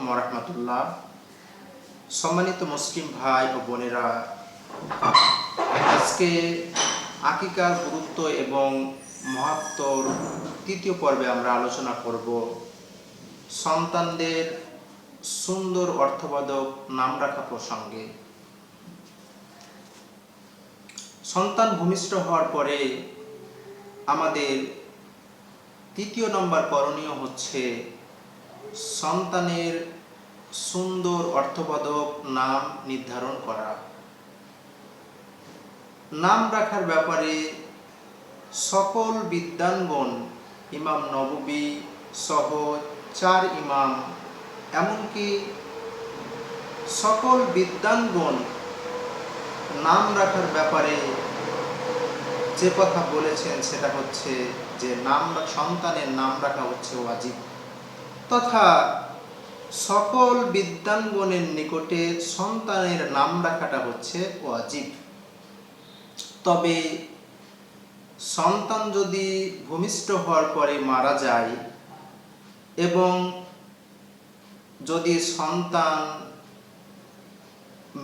রহমতুল্লাহ। সম্মানিত মুসলিম ভাই ও বোনেরা, আজকে আকিকার গুরুত্ব এবং মহাত্মর তৃতীয় পর্বে আমরা আলোচনা করব সন্তানদের সুন্দর অর্থবোধক নাম রাখা প্রসঙ্গে। সন্তান ভূমিষ্ঠ হওয়ার পরে আমাদের তৃতীয় নম্বর করণীয় হচ্ছে সন্তানের সুন্দর অর্থবোধক নাম নির্ধারণ করা। নাম রাখার ব্যাপারে সকল বিদ্যানগণ ইমাম নববী সহ চার ইমাম, এমনকি সকল বিদ্যানগণ নাম রাখার ব্যাপারে যে কথা বলেছেন সেটা হচ্ছে যে নাম, সন্তানের নাম রাখা হচ্ছে ওয়াজিব। তথা সকল বিদ্যাঙ্গনের নিকটে সন্তানের নাম রাখাটা হচ্ছে ওয়াজিব। তবে সন্তান যদি ভূমিষ্ঠ হওয়ার পরে মারা যায় এবং যদি সন্তান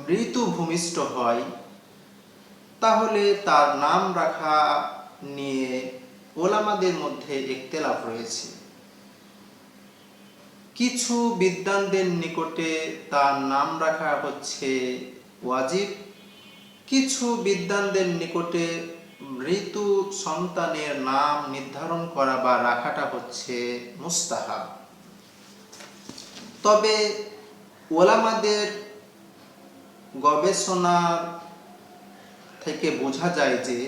মৃত্যু ভূমিষ্ঠ হয়, তাহলে তার নাম রাখা নিয়ে ওলামাদের মধ্যে একতেলাফ রয়েছে। কিছু বিদ্যানদের নিকটে তার নাম রাখা হচ্ছে ওয়াজিব। কিছু বিদ্যানদের নিকটে মৃত্যু সন্তানের নাম নির্ধারণ করা বা রাখাটা হচ্ছে মুস্তাহাব। তবে ওলামাদের গবেষণার থেকে বোঝা যায় যে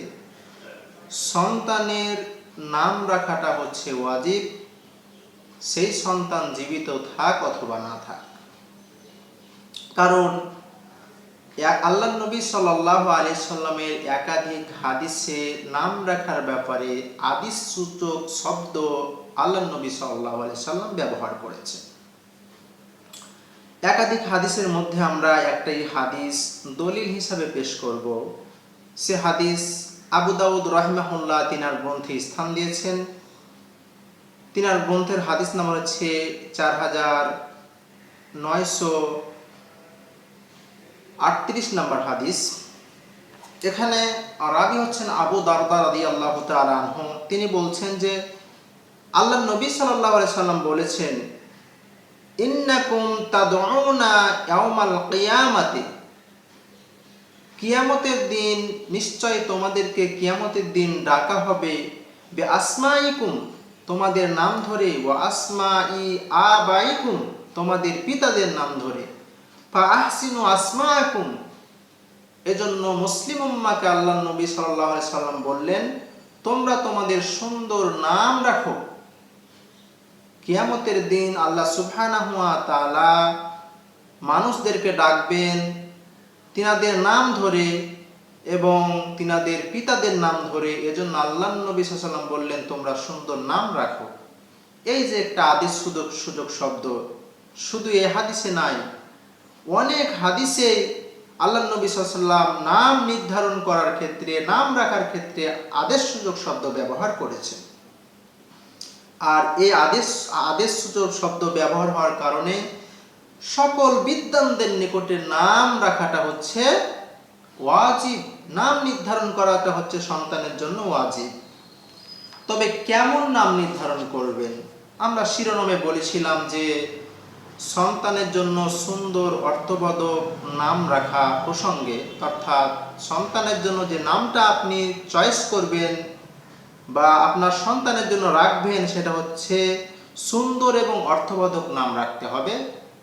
সন্তানের নাম রাখাটা হচ্ছে ওয়াজিব। সেই সন্তান জীবিত থাক অথবা না থাক। কারণ আল্লাহ নবী সাল্লাহ আলি সাল্লামের একাধিক হাদিসে নাম রাখার ব্যাপারে আদিস সূচক শব্দ আল্লাহ নবী সাল্লাহ আলি সাল্লাম ব্যবহার করেছে একাধিক হাদিসের মধ্যে আমরা একটাই হাদিস দলিল হিসাবে পেশ করব। সে হাদিস আবু দাউদ রহমাহুল্লাহ তিনার গ্রন্থে স্থান দিয়েছেন। তিনার গ্রন্থের হাদিস নাম্বার হচ্ছে চার হাজার নয়শো আটত্রিশ নম্বর হাদিস। এখানে রাবি হচ্ছেন আবু দারদা রাদি আল্লাহ আনহু। তিনি বলছেন যে, আল্লাহ নবী সাল্লাহ সাল্লাম বলেছেন, ইন্নাকুম তাদউনা ইয়াউমাল কিয়ামাতি। কিয়ামতের দিন নিশ্চয় তোমাদেরকে কিয়ামতের দিন ডাকা হবে বে আসমাইকুম তোমাদের নাম ধরে ও আসমা ই আবাইকুম, তোমাদের পিতাদের নাম ধরে। ফা আহসিনু আসমাকুম। এজন্য মুসলিম উম্মাকে আল্লাহ নবী সাল্লাহ সাল্লাম বললেন, তোমরা তোমাদের সুন্দর নাম রাখো। কিয়ামতের দিন আল্লাহ সুবহানাহুয়া তালা মানুষদেরকে ডাকবেন, তিনাদের নাম ধরে এবং তিনাদের পিতাদের নাম ধরে এজন্য আল্লাহ নবী সাল্লাম বললেন, তোমরা সুন্দর নাম রাখো। এই যে একটা আদেশ সুযোগ সুযোগ শব্দ, শুধু এ হাদিসে নাই, অনেক হাদিসে আল্লাহ নবী সাল্লাম নাম নির্ধারণ করার ক্ষেত্রে, নাম রাখার ক্ষেত্রে আদেশ সুযোগ শব্দ ব্যবহার করেছে আর এই আদেশ আদেশ সূচক শব্দ ব্যবহার হওয়ার কারণে সকল বিদ্যানদের নিকটে নাম রাখাটা হচ্ছে ওয়াজিব। নাম নির্ধারণ করাটা হচ্ছে সন্তানের জন্য ওয়াজিব। তবে কেমন নাম নির্ধারণ করবেন? আমরা শিরোনামে বলেছিলাম যে সন্তানের জন্য সুন্দর, অর্থবোধক নাম রাখা প্রসঙ্গে, অর্থাৎ সন্তানের জন্য যে নামটা আপনি চয়েস করবেন বা আপনার সন্তানের জন্য রাখবেন, সেটা হচ্ছে সুন্দর এবং অর্থবোধক নাম রাখতে হবে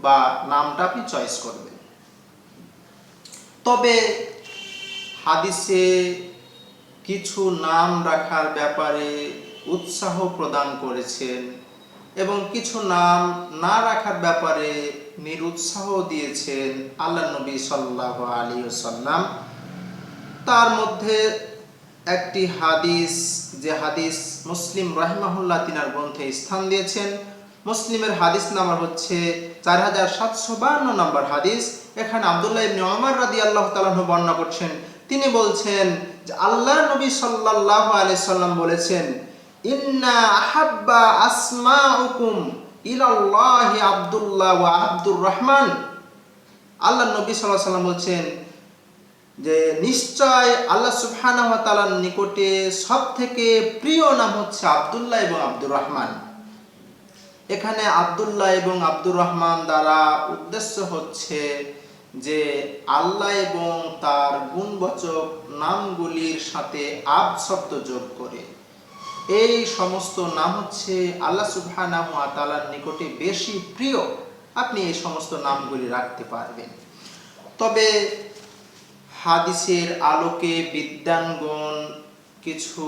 বা নামটা আপনি চয়েস করবেন। তবে হাদিসে কিছু নাম রাখার ব্যাপারে উৎসাহ প্রদান করেছেন এবং কিছু নাম না রাখার ব্যাপারে নিরুৎসাহ দিয়েছেন আল্লাহ নবী সাল্লাহ আলী সাল্লাম তার মধ্যে একটি হাদিস, যে হাদিস মুসলিম রাহিমাহুল্লাহ তিনার গ্রন্থে স্থান দিয়েছেন। মুসলিমের হাদিস নাম্বার হচ্ছে চার হাজার সাতশো বান্ন নম্বর হাদিস। এখানে আবদুল্লাহ ইবনে ওমর রাদি আল্লাহ তালাহ বর্ণনা করছেন তিনি বলছেন যে আল্লাহ নবী সাল্লাহ আলি সাল্লাম বলেছেন, ইন্না আহাব্বা আসমাউকুম ইলাল্লাহি আব্দুল্লাহ ওয়া আব্দুর রহমান। আল্লাহ নবী সাল্লাল্লাহু সাল্লাম বলছেন যে, নিশ্চয় আল্লাহ সুবহানাহু ওয়া তাআলার নিকটে সবথেকে প্রিয় নাম হচ্ছে আব্দুল্লাহ এবং আব্দুর রহমান। এখানে আব্দুল্লাহ এবং আব্দুর রহমান দ্বারা উদ্দেশ্য হচ্ছে যে আল্লাহ এবং তার গুণবাচক নামগুলির সাথে আব শব্দ যোগ করে। এই সমস্ত নাম হচ্ছে আল্লাহ সুবহানাহু ওয়া তাআলার নিকটে বেশি প্রিয়। আপনি এই সমস্ত নামগুলি রাখতে পারবেন। তবে হাদিসের আলোকে বিদ্যানগণ কিছু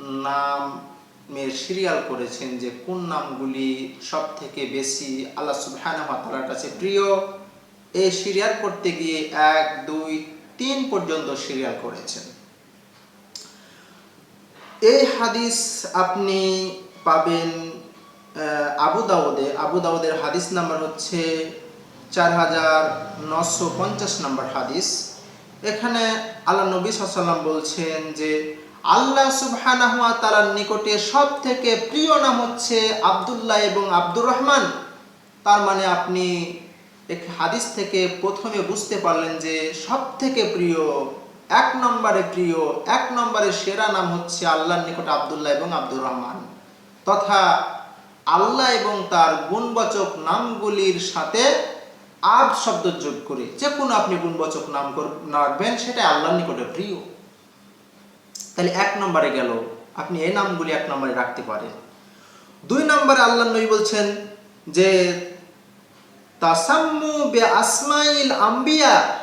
নামের সিরিয়াল করেছেন যে কোন নামগুলি সব থেকে বেশি আল্লাহ সুবহানাহু ওয়া তাআলার কাছে প্রিয়? এই সিরিয়াল করতে গিয়ে এক, দুই, তিন পর্যন্ত সিরিয়াল করেছেন। এই হাদিস আপনি পাবেন আবু দাউদে। আবু দাউদের হাদিস নাম্বার হচ্ছে চার হাজার নশো পঞ্চাশ নম্বর হাদিস। এখানে আল্লাহ নবী সাল্লাম বলছেন যে, আল্লাহ সুবহানাহু ওয়া তাআলার নিকটে সব থেকে প্রিয় নাম হচ্ছে আব্দুল্লাহ এবং আব্দুর রহমান। তার মানে আপনি এক হাদিস থেকে প্রথমে বুঝতে পারলেন যে সব থেকে প্রিয়, এক নম্বরে প্রিয়, এক নম্বরে সেরা নাম হচ্ছে আল্লাহর নিকট আব্দুল্লাহ এবং আব্দুর রহমান। তথা আল্লাহ এবং তার গুণবাচক নামগুলির সাথে আব শব্দ যোগ করে যে কোনো আপনি গুণবাচক নাম রাখবেন সেটা আল্লাহর নিকটে প্রিয়। তাহলে এক নম্বরে গেল, আপনি এই নামগুলি এক নম্বরে রাখতে পারেন। দুই নম্বরে আল্লাহ নবী বলছেন যে আসমাইল আম্বিয়া।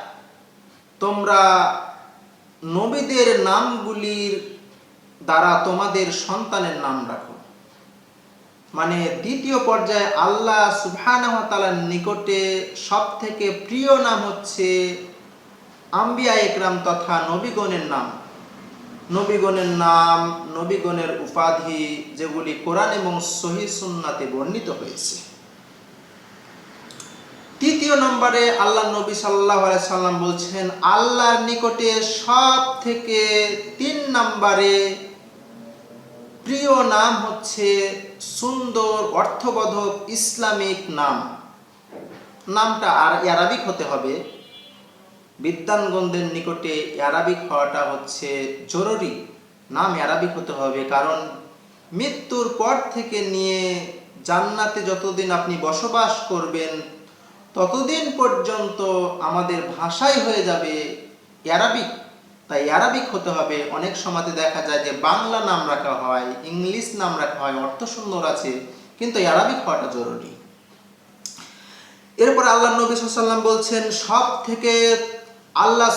তোমরা নবীদের নামগুলির দ্বারা তোমাদের সন্তানের নাম রাখো। মানে দ্বিতীয় পর্যায়ে আল্লাহ সুবহানাহু নিকটে সব থেকে প্রিয় নাম হচ্ছে আম্বিয়া একরাম তথা নবীগণের নাম। নবীগণের নাম, নবীগণের উপাধি যেগুলি কোরআন এবং সহি সুন্নাতে বর্ণিত হয়েছে। তৃতীয় নম্বরে আল্লাহ নবী সাল্লাহ সাল্লাম বলছেন, আল্লাহর নিকটে সব থেকে তিন নম্বরে প্রিয় নাম হচ্ছে সুন্দর অর্থবোধক ইসলামিক নাম। নামটা আর অ্যারাবিক হতে হবে। বিদ্যানগণদের নিকটে অ্যারাবিক হওয়াটা হচ্ছে জরুরি। নাম অ্যারাবিক হতে হবে কারণ মৃত্যুর পর থেকে নিয়ে জান্নাতে যতদিন আপনি বসবাস করবেন ততদিন পর্যন্ত আমাদের ভাষাই হয়ে যাবে অ্যারাবিক তাই অ্যারাবিক হতে হবে। অনেক সময়তে দেখা যায় যে বাংলা নাম রাখা হয়, ইংলিশ নাম রাখা হয়, অর্থ সুন্দর আছে, কিন্তু অ্যারাবিক হওয়াটা জরুরি। এরপর আল্লাহ নবী সাল্লাম বলছেন সব থেকে আল্লাহ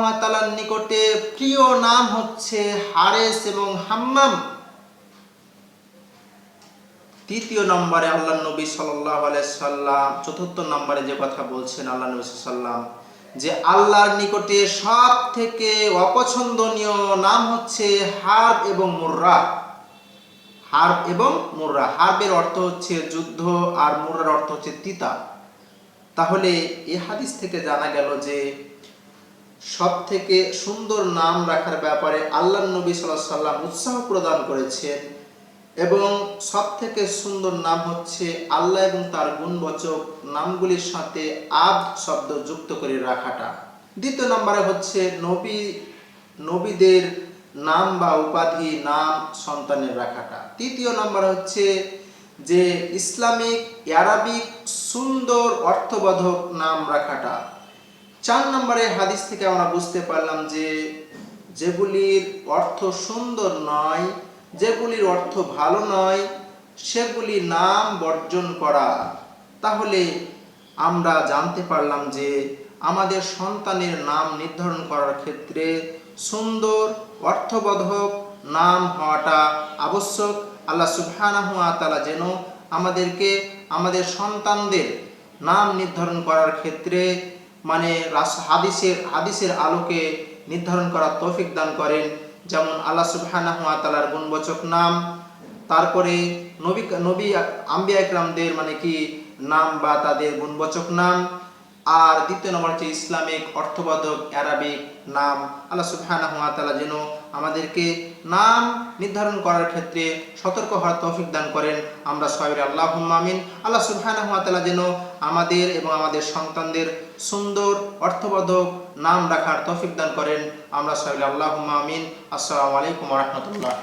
ওয়া তাআলার নিকটে প্রিয় নাম হচ্ছে হারেস এবং হাম্মাম। তৃতীয় নম্বরে আল্লাহ নবী আলাইহি সাল্লাম, চতুর্থ নম্বরে যে কথা বলছেন আল্লাহ নবী সাল্লাম, যে আল্লাহর নিকটে সব থেকে অপছন্দনীয় নাম হচ্ছে হার্ব এবং মুর্রা। হার্ব এবং মুর্রা। হার্বের অর্থ হচ্ছে যুদ্ধ আর মুর্রার অর্থ হচ্ছে তিতা। তাহলে এ হাদিস থেকে জানা গেল যে সব থেকে সুন্দর নাম রাখার ব্যাপারে আল্লাহ নবী সাল্লাহ সাল্লাম উৎসাহ প্রদান করেছেন এবং সব থেকে সুন্দর নাম হচ্ছে আল্লাহ এবং তার গুণবচক নামগুলির সাথে আব শব্দ যুক্ত করে রাখাটা। দ্বিতীয় নম্বরে হচ্ছে নবী, নবীদের নাম বা উপাধি, নাম সন্তানের রাখাটা। তৃতীয় নম্বর হচ্ছে যে ইসলামিক অ্যারাবিক সুন্দর অর্থবোধক নাম রাখাটা। চার নম্বরে হাদিস থেকে আমরা বুঝতে পারলাম যে যেগুলির অর্থ সুন্দর নয় যেগুলির অর্থ ভালো নয়, সেগুলি নাম বর্জন করা। তাহলে আমরা জানতে পারলাম যে আমাদের সন্তানের নাম নির্ধারণ করার ক্ষেত্রে সুন্দর, অর্থবোধক নাম হওয়াটা আবশ্যক। আল্লাহ তাআলা যেন আমাদেরকে, আমাদের সন্তানদের নাম নির্ধারণ করার ক্ষেত্রে মানে হাদিসের হাদিসের আলোকে নির্ধারণ করার তৌফিক দান করেন। যেমন আল্লাহ সুবহানাহু ওয়া তাআলার গুণবচক নাম, তারপরে নবী নবী আম্বিয়া ইকরামদের মানে কি নাম বা তাদের গুণবচক নাম আর দ্বিতীয় নম্বর হচ্ছে ইসলামিক, অর্থবাদক, অ্যারাবিক নাম। আল্লাহ সুবহানাহু ওয়া যেন আমাদেরকে নাম নির্ধারণ করার ক্ষেত্রে সতর্ক হওয়ার তৌফিক দান করেন। আমরা সবাই আল্লাহ আমিন। আল্লাহ সুবহানাহু ওয়া যেন আমাদের এবং আমাদের সন্তানদের সুন্দর, অর্থবাদক নাম রাখার তৌফিক দান করেন। আমরা সবাই আল্লাহ আমিন। আসসালামু আলাইকুম রহমতুল্লাহ।